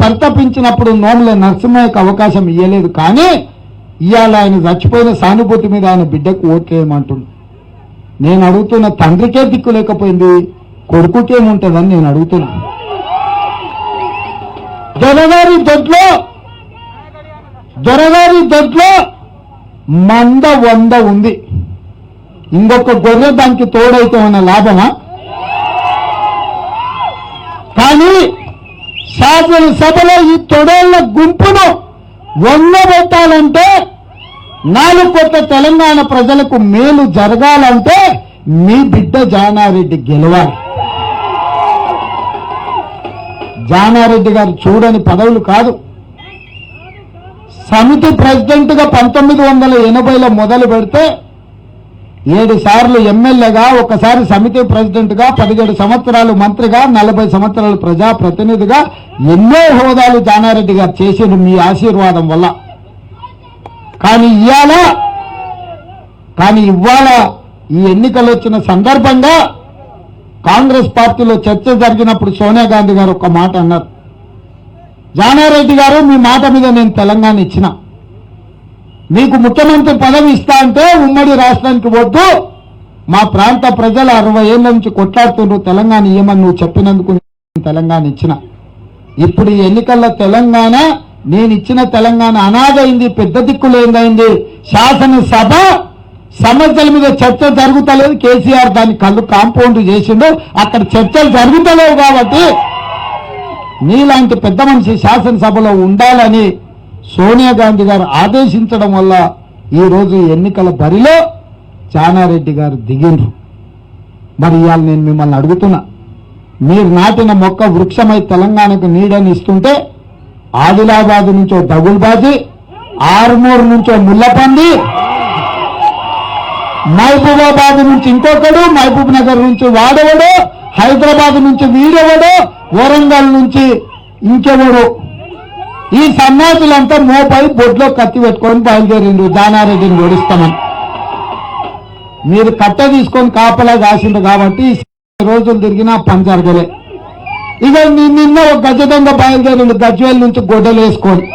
పరితపించినప్పుడు నోముల నరసింహయ్యకు అవకాశం ఇవ్వలేదు కానీ ఇవాళ ఆయన చచ్చిపోయిన సానుభూతి మీద ఆయన బిడ్డకు ఓట్లేయమంటుండు నేను అడుగుతున్న తండ్రికే దిక్కు లేకపోయింది కొడుకుకేముంటుందని నేను అడుగుతున్నా. దొరగారి దొడ్లో దొరగారి దొడ్లో మంద వంద ఉంది. ఇంకొక గొర్రె దానికి తోడైతే ఉన్న లాభమా? కానీ శాసనసభలో ఈ తొడేళ్ళ గుంపును వంగబెట్టాలంటే నాలుగు కొత్త తెలంగాణ ప్రజలకు మేలు జరగాలంటే మీ బిడ్డ జానారెడ్డి గెలవాలి. జానారెడ్డి గారు చూడని పదవులు కాదు. సమితి ప్రెసిడెంట్గా పంతొమ్మిది వందల ఎనభైలో మొదలు పెడితే ఏడు సార్లు ఎమ్మెల్యేగా ఒకసారి సమితి ప్రెసిడెంట్గా పదిహేడు సంవత్సరాలు మంత్రిగా నలభై సంవత్సరాలు ప్రజాప్రతినిధిగా ఎన్నో హోదాలు జానారెడ్డి గారు చేసిన మీ ఆశీర్వాదం వల్ల. కానీ ఇవాళ కానీ ఇవాళ ఈ ఎన్నికలు వచ్చిన సందర్భంగా కాంగ్రెస్ పార్టీలో చర్చ జరిగినప్పుడు సోనియా గాంధీ గారు ఒక మాట అన్నారు. జానారెడ్డి గారు మీ మాట మీద నేను తెలంగాణ ఇచ్చిన. మీకు ముఖ్యమంత్రి పదవి ఇస్తా అంటే ఉమ్మడి రాష్ట్రానికి వద్దు. మా ప్రాంత ప్రజలు అరవై ఏళ్ళ నుంచి కొట్లాడుతుండ్రు. తెలంగాణ ఇయ్యమని నువ్వు చెప్పినందుకు తెలంగాణ ఇచ్చిన. ఇప్పుడు ఈ ఎన్నికల్లో తెలంగాణ నేను ఇచ్చిన తెలంగాణ అనాథైంది పెద్ద దిక్కు లేదైంది శాసనసభ సమస్యల మీద చర్చ జరుగుతలేదు. కేసీఆర్ దాని కళ్ళు కాంపౌండ్ చేసిండు. అక్కడ చర్చలు జరుగుతలేవు కాబట్టి నీలాంటి పెద్ద మనిషి శాసనసభలో ఉండాలని సోనియా గాంధీ గారు ఆదేశించడం వల్ల ఈరోజు ఎన్నికల బరిలో చానారెడ్డి గారు దిగిండ్రు. మరి ఇవాళ నేను మిమ్మల్ని అడుగుతున్నా మీరు నాటిన మొక్క వృక్షమై తెలంగాణకు నీడని ఇస్తుంటే ఆదిలాబాద్ నుంచో దగుల్బాజీ ఆర్మూర్ నుంచో ముల్లపంది మహబూబాబాద్ నుంచి ఇంకొకడు మహబూబ్ నగర్ నుంచి వాడవడు హైదరాబాద్ నుంచి వీడెవడు వరంగల్ నుంచి ఇంకెవడు ఈ సన్నాసులంతా మోపై బొడ్లో కత్తి పెట్టుకొని బయలుదేరిండు జానారెడ్డిని ఓడిస్తామని. మీరు కట్ట తీసుకొని కాపలా కాసిండు కాబట్టి రోజులు తిరిగినా పని జరగలే. ఇక నిన్న ఒక గజ దొంగ బయలుదేరిండు గజ్వేల్ నుంచి గొడ్డలు వేసుకొని.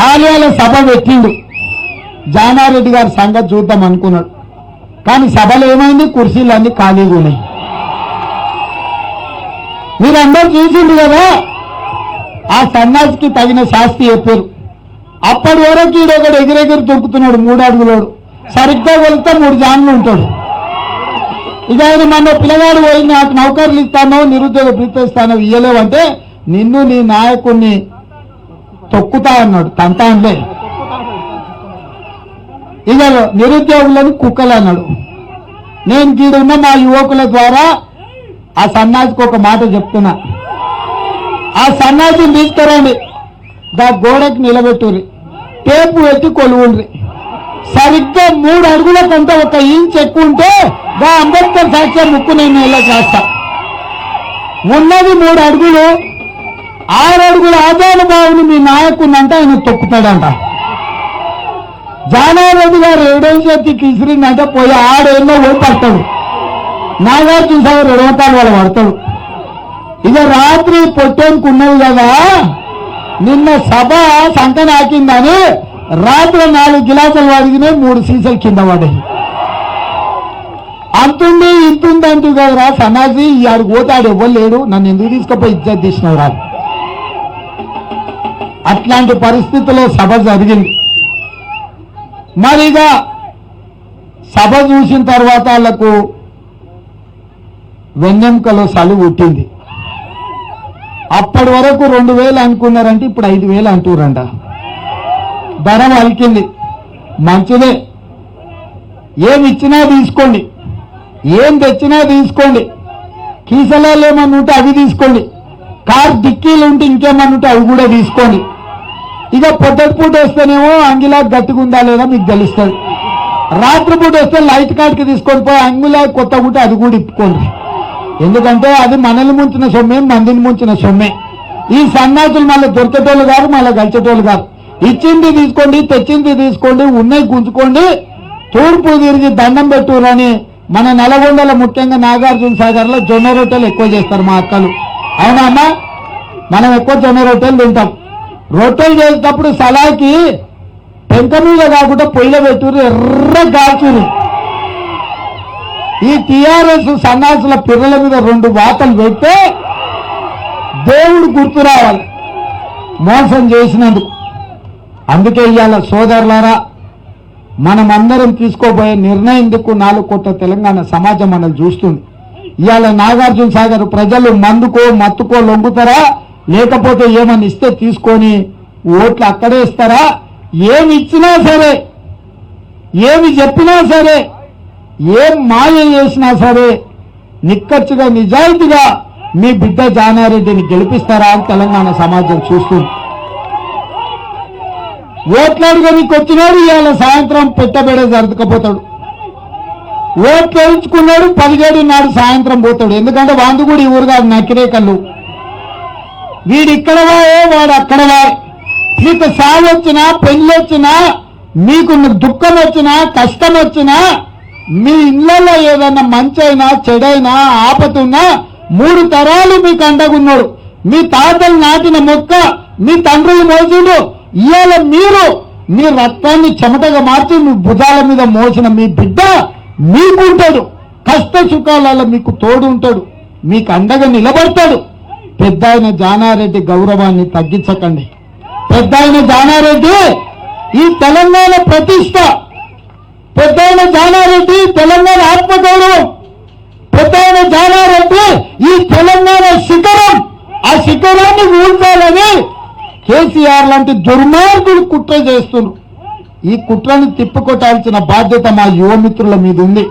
హాలియాల సభ పెట్టిండు. జానారెడ్డి గారి సంగతి చూద్దాం అనుకున్నాడు. కానీ సభలు ఏమైంది? కుర్చీలు ఖాళీగా ఉన్నాయి. మీరందరూ చూసిండు కదా? ఆ సన్నాసికి తగిన శాస్తి చెప్పారు. అప్పటి వరకు ఈడొకడు ఎగిరెగిరి దొరుకుతున్నాడు మూడు అడుగులోడు. సరిగ్గా వెళ్తే మూడు జాన్లు ఉంటాడు. ఇక ఆయన మన పిల్లగాడు పోయి నాకు నౌకర్లు ఇస్తానో నిరుద్యోగ ప్రీతిస్తానో ఇయ్యలేవంటే నిన్ను నీ నాయకుడిని తొక్కుతా అన్నాడు తంతా ఇక నిరుద్యోగులను కుక్కలు అన్నాడు. నేను గీడున్న మా యువకుల ద్వారా ఆ సన్నాసికి ఒక మాట చెప్తున్నా. ఆ సన్నాసిని తీసుకురండి దా గోడకి నిలబెట్టుర్రి. టేపు పెట్టి కొలువుండ్రి. సరిగ్గా మూడు అడుగుల కొంత ఒక ఇంచ్ ఎక్కువ ఉంటే దా అంబేద్కర్ సాక్ష్యం ముక్కు నేను ఇలా చేస్తా. ఉన్నది మూడు అడుగులు ఆరు అడుగుల ఆదానుభావుని మీ నాయకుడినంటే ఆయన తొక్కుతాడంట. జానారెడ్డి గారు ఏడేం చేతి తీసిరిందంటే పోయి ఆడేళ్ళలో పోయి పడతాడు. నాగార్జున సాగర్ ఎడవతాడు వాళ్ళు పడతాడు. ఇక రాత్రి పొట్టేందుకు కదా. నిన్న సభ సంకన ఆకిందని రాత్రి నాలుగు గిలాసులు అడిగినాయి మూడు సీసాలు కింద పడ్డాయి. అంతుంది ఇంతుంది అంటూ కదరా సన్నాసి ఈ ఆడు పోతాడు ఎవ్వరు లేడు. నన్ను ఎందుకు తీసుకుపోయి ఇజ్జత్ తీసినవరా అట్లాంటి పరిస్థితుల్లో సభ జరిగింది. మరిగా సభ చూసిన తర్వాత వాళ్ళకు వెన్నెముకలో సలు పుట్టింది. అప్పటి వరకు రెండు వేలు అనుకున్నారంటే ఇప్పుడు ఐదు వేలు అంటురంట ధర వలికింది మంచిదే. ఏమి ఇచ్చినా తీసుకోండి. ఏం తెచ్చినా తీసుకోండి. కీసలాలు ఏమన్నా ఉంటే అవి తీసుకోండి. కార్ డిక్కీలు ఉంటే ఇంకేమన్నా ఉంటే అవి కూడా తీసుకోండి. ఇక పొద్దుటి పూట వస్తేనేమో అంగిలా గట్టుకుందా లేదా మీకు తెలుస్తుంది. రాత్రి పూట వస్తే లైట్ కార్డ్కి తీసుకొని పోయి అంగులా కొత్త ఉంటే అది కూడా ఇప్పుకోండి. ఎందుకంటే అది మనల్ని ముంచిన సొమ్మే మందిని ముంచిన సొమ్మే. ఈ సన్నాసులు మళ్ళీ దొరికేటోళ్ళు కాదు మళ్ళీ గలిచేటోళ్ళు కాదు. ఇచ్చింది తీసుకోండి తెచ్చింది తీసుకోండి ఉన్నవి గుంజుకోండి తూర్పు తిరిగి దండం పెట్టురని మన నల్గొండలో ముఖ్యంగా నాగార్జున సాగర్లో జొన్న రొట్టెలు ఎక్కువ చేస్తారు మా అక్కలు. అవునా అమ్మా? మనం ఎక్కువ జొన్న రొట్టెలు తింటాం. రొట్టెలు చేసేటప్పుడు సలాకి పెంక మీద కాకుండా పొయ్యిలో పెట్టుకుని ఎర్ర కాల్చుని ఈ టిఆర్ఎస్ సన్నాసుల పిల్లల మీద రెండు వాతలు పెడితే దేవుడు గుర్తు రావాలి. మోసం చేసినందుకు. అందుకే ఇవాళ సోదరులారా మనమందరం తీసుకోబోయే నిర్ణయందుకు నాలుగు కోట్ల తెలంగాణ సమాజం మనల్ని చూస్తుంది. ఇవాళ నాగార్జున సాగర్ ప్రజలు మందుకో మత్తుకో లొంగుతారా? లేకపోతే ఏమని ఇస్తే తీసుకొని ఓట్లు అక్కడే ఇస్తారా? ఏమి ఇచ్చినా సరే ఏమి చెప్పినా సరే ఏం మాయ చేసినా సరే నిక్కచ్చిగా నిజాయితీగా మీ బిడ్డ జానారెడ్డిని గెలిపిస్తారా అని తెలంగాణ సమాజం చూస్తుంది. ఓట్లాడుకోనికి వచ్చినాడు ఇవాళ సాయంత్రం పెట్టబెడ జరగకపోతాడు. ఓట్లు వేయించుకున్నాడు పదిహేడు నాడు సాయంత్రం పోతాడు. ఎందుకంటే వాందు కూడా ఈ ఊరు కాదు నకిరే కళ్ళు వీడు ఇక్కడ వాయే వాడు అక్కడ వాయే మీకు సాగు వచ్చినా పెళ్ళి వచ్చినా మీకు దుఃఖం వచ్చినా కష్టం వచ్చినా మీ ఇళ్ళలో ఏదైనా మంచైనా చెడైనా ఆపతున్నా మూడు తరాలు మీకు అండగున్నాడు మీ తాతలు నాటిన మొక్క మీ తండ్రులు మోసిండు ఇవాళ మీరు మీ రక్తాన్ని చెమటగా మార్చి మీ భుజాల మీద మోసిన మీ బిడ్డ మీకుంటాడు. కష్ట సుఖాలలో మీకు తోడు ఉంటాడు. మీకు అండగా నిలబడతాడు. పెద్ద ఆయన జానారెడ్డి గౌరవాన్ని తగ్గించకండి. పెద్ద ఆయన జానారెడ్డి ఈ తెలంగాణ ప్రతిష్ట పెద్ద జానారెడ్డి తెలంగాణ ఆత్మగౌరవం. పెద్ద జానారెడ్డి ఈ తెలంగాణ శిఖరం. ఆ శిఖరాన్ని ఊడ్చాలని కేసీఆర్ లాంటి దుర్మార్గులు కుట్ర చేస్తున్నారు. ఈ కుట్రను తిప్పికొట్టాల్సిన బాధ్యత మా యువమిత్రుల మీద ఉంది.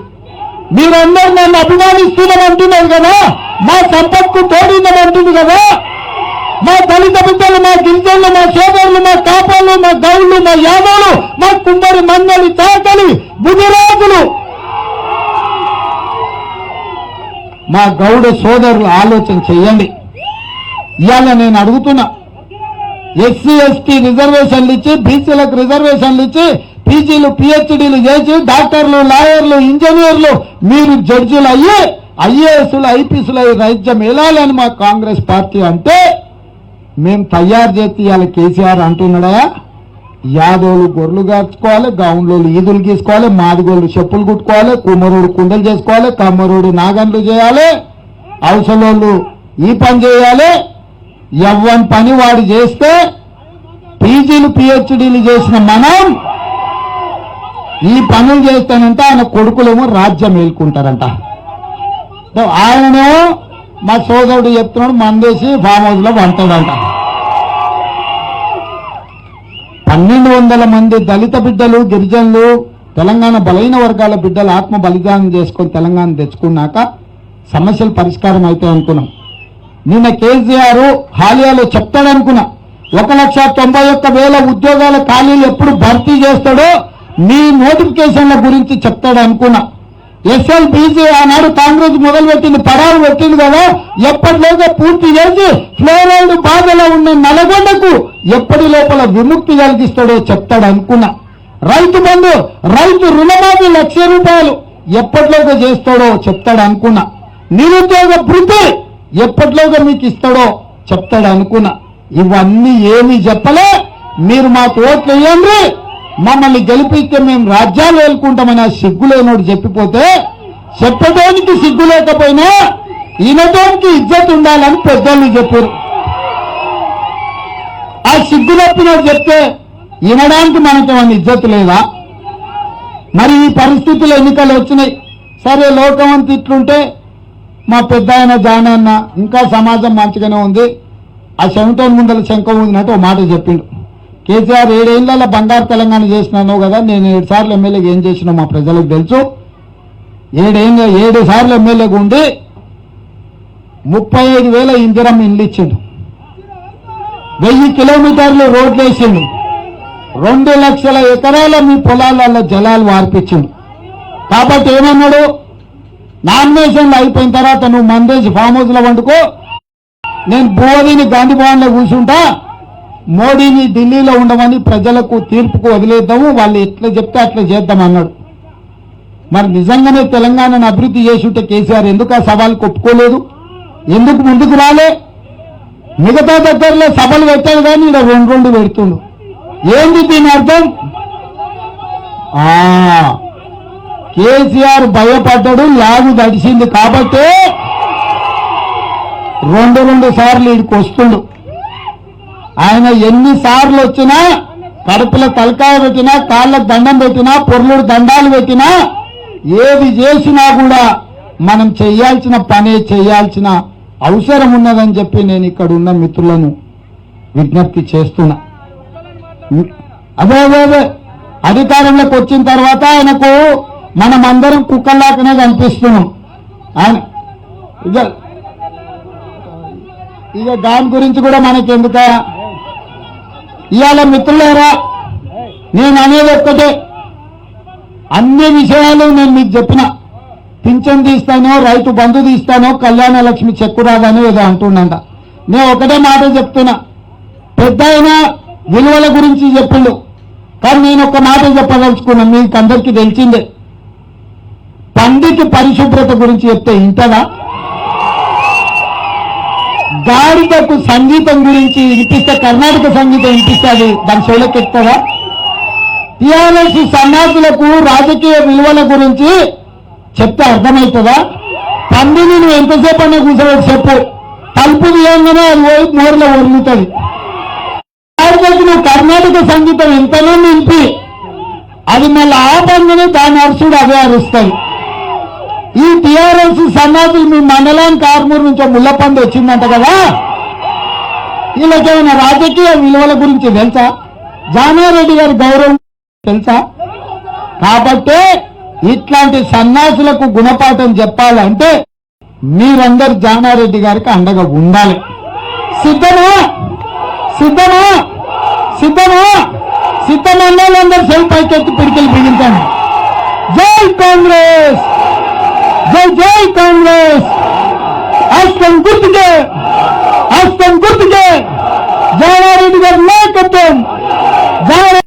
మీరందరూ నన్ను అభిమానిస్తున్నాం అంటున్నారు కదా? మా సంపత్కు తోడిందని కదా? మా దళిత బిడ్డలు మా గిరిజనులు మా సోదరులు మా కాపాలు మా గౌళ్ళు మా యాదవులు మా కుమ్మరి మందలి తాతలి బుధిరాజులు మా గౌడ సోదరులు ఆలోచన చెయ్యండి ఇవాళ నేను అడుగుతున్నా ఎస్సీ ఎస్టీ రిజర్వేషన్లు ఇచ్చి బీసీలకు రిజర్వేషన్లు ఇచ్చి పీజీలు పిహెచ్డీలు చేసి డాక్టర్లు లాయర్లు ఇంజనీర్లు మీరు జడ్జిలు అయ్యి ఐఏఎస్లు ఐపీఎస్లు అయ్యి రాజ్యం వెళ్ళాలని మా కాంగ్రెస్ పార్టీ అంటే మేము తయారు చేసి ఇవాళ కేసీఆర్ అంటున్నాడా? యాదవులు గొర్రెలు కాచుకోవాలి గౌన్లోళ్ళు ఈదులు గీసుకోవాలి మాదిగోళ్ళు చెప్పులు కుట్టుకోవాలి కుమరుడు కుండలు చేసుకోవాలి కమ్మరుడు నాగన్లు చేయాలి అవసలోళ్ళు ఈ పని చేయాలి ఎవ్వని పని వాడు చేస్తే పీజీలు పిహెచ్డీలు చేసిన మనం ఈ పనులు చేస్తానంటే ఆయన కొడుకులేమో రాజ్యం మేల్కుంటారంట. ఆయననేమో మా సోదరుడు చెప్తున్నాడు మందేసి ఫామ్ హౌస్లో వంటాడంట పన్నెండు వందల మంది దళిత బిడ్డలు గిరిజనులు తెలంగాణ బలైన వర్గాల బిడ్డలు ఆత్మ బలిదానం చేసుకొని తెలంగాణ తెచ్చుకున్నాక సమస్యలు పరిష్కారం అవుతాయి అనుకున్నాం. నిన్న కేసీఆర్ హాలియాలో చెప్తాడనుకున్నా ఒక లక్ష తొంభై ఒక్క వేల ఉద్యోగాల ఖాళీలు ఎప్పుడు భర్తీ చేస్తాడో మీ నోటిఫికేషన్ల గురించి చెప్తాడు అనుకున్నా. ఎస్ఎల్బీసీ ఆనాడు కాంగ్రెస్ మొదలు పెట్టింది పడాలు పెట్టింది కదా? ఎప్పటిలోగా పూర్తి చేసి ఫ్లోరైడ్ బాధలో ఉన్న నల్గొండకు ఎప్పటి లోపల విముక్తి కలిగిస్తాడో చెప్తాడు అనుకున్నా. రైతు బంధు రైతు రుణమాఫీ లక్ష రూపాయలు ఎప్పటిలోగా చేస్తాడో చెప్తాడు అనుకున్నా. నిరుద్యోగ భృతి ఎప్పటిలోగా మీకు ఇస్తాడో చెప్తాడు అనుకున్నా. ఇవన్నీ ఏమీ చెప్పలే మీరు మాకు ఓట్లు వేయండి. మమ్మల్ని గెలిపిస్తే మేము రాజ్యాలు వేలుకుంటామని ఆ సిగ్గులేనోడు చెప్పిపోతే చెప్పడానికి సిగ్గు లేకపోయినా ఈనటానికి ఇజ్జత్ ఉండాలని పెద్దోళ్ళు చెప్పారు. ఆ సిగ్గు తప్పినోడు చెప్తే వినడానికి మనకి ఏమన్నా ఇజ్జత్ లేదా? మరి ఈ పరిస్థితులు ఎన్నికలు వచ్చినాయి. సరే లోకం అంత ఇట్లుంటే మా పెద్ద ఆయన జానన్న ఇంకా సమాజం మంచిగానే ఉంది. ఆ శంకటోన్ ముందల శంఖం ఉందినట్టు ఒక మాట చెప్పిండు. కేసీఆర్ ఏడేళ్ళ బంగారు తెలంగాణ చేసినాను కదా నేను ఏడు సార్లు ఎమ్మెల్యేకి ఏం చేసినా మా ప్రజలకు తెలుసు. ఏడేళ్ళ ఏడు సార్లు ఎమ్మెల్యేగా ఉండి ముప్పై ఐదు వేల ఇందిరం ఇండ్లు ఇచ్చిండు. వెయ్యి కిలోమీటర్లు రోడ్లు వేసిండు. రెండు లక్షల ఎకరాల మీ పొలాలలో జలాలు వార్పించిండు. కాబట్టి ఏమన్నాడు? నామినేషన్లు అయిపోయిన తర్వాత నువ్వు మందేసి ఫామ్ హౌస్లో వండుకో. నేను బోధిని గాంధీ భవన్లో కూర్చుంటా. మోడీని ఢిల్లీలో ఉండమని ప్రజలకు తీర్పుకు వదిలేద్దాము వాళ్ళు ఎట్లా చెప్తే అట్లా చేద్దాం అన్నాడు మరి నిజంగానే తెలంగాణను అభివృద్ధి చేసి ఉంటే కేసీఆర్ ఎందుకు ఆ సవాల్ కొప్పుకోలేదు ఎందుకు ముందుకు రాలే? మిగతా దగ్గరలో సభలు పెట్టాడు కానీ ఇక్కడ రెండు రెండు పెడుతుండు. ఏంది దీని అర్థం? కేసీఆర్ భయపడ్డాడు లాగు దడిచింది కాబట్టి రెండు రెండు సార్లు ఇక్కడికి వస్తుండు. ఆయన ఎన్నిసార్లు వచ్చినా కడుపులో తలకాయ పెట్టినా కాళ్ళకు దండం పెట్టినా పొర్లుడు దండాలు పెట్టినా ఏది చేసినా కూడా మనం చేయాల్సిన పనే చేయాల్సిన అవసరం ఉన్నదని చెప్పి నేను ఇక్కడ ఉన్న మిత్రులను విజ్ఞప్తి చేస్తున్నా. అదే అదే అదే. అధికారంలోకి వచ్చిన తర్వాత ఆయనకు మనం అందరం కుక్కల్లాగానే కనిపిస్తున్నాం. ఆయన ఇక ఇక దాని గురించి కూడా మనకి ఎందుక ఇవాళ మిత్రులారా నేను అనేది ఒక్కటే. అన్ని విషయాలు నేను మీకు చెప్పిన. పింఛన్ తీస్తానో రైతు బంధు తీస్తానో కళ్యాణ లక్ష్మి చెక్కు రాదని ఏదో అంటుండంట. నేను ఒకటే మాట చెప్తున్నా. పెద్ద విలువల గురించి చెప్పిండు. కానీ నేను ఒక మాట చెప్పదలుచుకున్నా. మీకు అందరికీ తెలిసిందే. పందికి పరిశుభ్రత గురించి చెప్తే ఇంటదా గాడిదకు సంగీతం గురించి వినిపిస్తే కర్ణాటక సంగీతం వినిపిస్తుంది. దాని చెవులకు ఎక్కుతుందా టిఆర్ఎస్ సన్నాసులకు రాజకీయ విలువల గురించి చెప్తే అర్థమవుతుందా? పందిని నువ్వు ఎంతసేపు అన్నా కూర్చోబెట్టి చెప్పు. తలుపు తీయంగానే అది పోయి మోర్లో ఒరుగుతుంది. గాడిదకు నువ్వు కర్ణాటక సంగీతం ఎంతనో నింపి అది మళ్ళీ ఆపంగానే దాని అరుసుడు అవే అరుస్తాయి ఈ టిఆర్ఎస్ సన్నాసులు మీ మండలం కార్మూర్ నుంచి ముళ్ళపండు వచ్చిందంట కదా? వీళ్ళకేమైనా రాజకీయ విలువల గురించి తెలుసా? జానారెడ్డి గారి గౌరవం తెలుసా? కాబట్టి ఇట్లాంటి సన్నాసులకు గుణపాఠం చెప్పాలంటే మీరందరు జానారెడ్డి గారికి అండగా ఉండాలి. సిద్ధమా? సిద్ధమా? సిద్ధమా? సిద్ధమన్నాళ్ళందరూ సెల్ఫ్ పైకెత్తి పిడికిలు బిగించండి. జై కాంగ్రెస్! జై జై కాంగ్రెస్. హస్తం గుర్తుకే హస్తం గుర్తుకే. జానారెడ్డి గారి నాయకత్వం. జానారెడ్డి